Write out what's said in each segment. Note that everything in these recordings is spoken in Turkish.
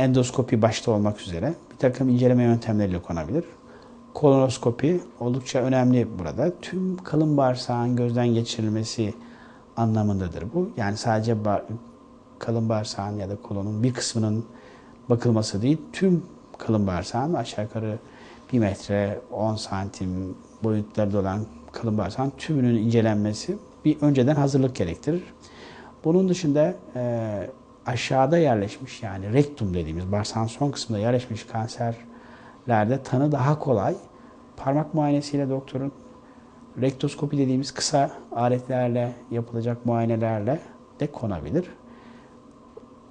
endoskopi başta olmak üzere bir takım inceleme yöntemleriyle konabilir. Kolonoskopi oldukça önemli burada. Tüm kalın bağırsağın gözden geçirilmesi anlamındadır bu. Yani sadece ba- kalın bağırsağın ya da kolonun bir kısmının bakılması değil, tüm kalın bağırsağın aşağı yukarı 1 metre 10 santim boyutlarda olan kalın bağırsağın tümünün incelenmesi bir önceden hazırlık gerektirir. Bunun dışında e, aşağıda yerleşmiş yani rektum dediğimiz bağırsağın son kısmında yerleşmiş kanserlerde tanı daha kolay. Parmak muayenesiyle doktorun rektoskopi dediğimiz kısa aletlerle yapılacak muayenelerle de konabilir.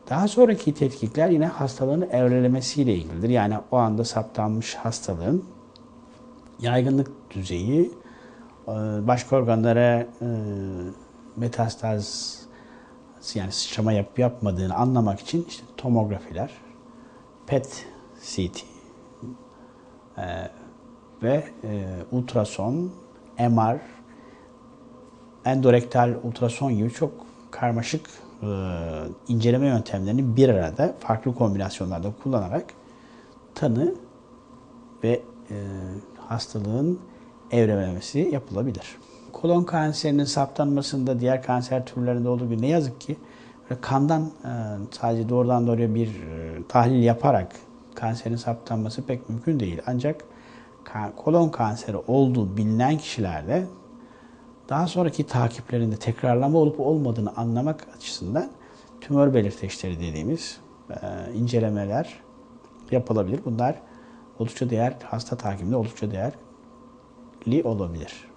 Daha sonraki tetkikler yine hastalığın evrelemesiyle ilgilidir. Yani o anda saptanmış hastalığın yaygınlık düzeyi, e, başka organlara e, metastaz yani sıçrama yapıp yapmadığını anlamak için işte tomografiler, PET CT e, ve ultrason, MR, endorektal ultrason gibi çok karmaşık inceleme yöntemlerini bir arada farklı kombinasyonlarda kullanarak tanı ve hastalığın evrelemesi yapılabilir. Kolon kanserinin saptanmasında diğer kanser türlerinde olduğu gibi ne yazık ki kandan sadece doğrudan doğruya bir tahlil yaparak kanserin saptanması pek mümkün değil. Ancak kolon kanseri olduğu bilinen kişilerde daha sonraki takiplerinde tekrarlama olup olmadığını anlamak açısından tümör belirteçleri dediğimiz incelemeler yapılabilir. Bunlar oldukça değer, hasta takibinde oldukça değerli olabilir.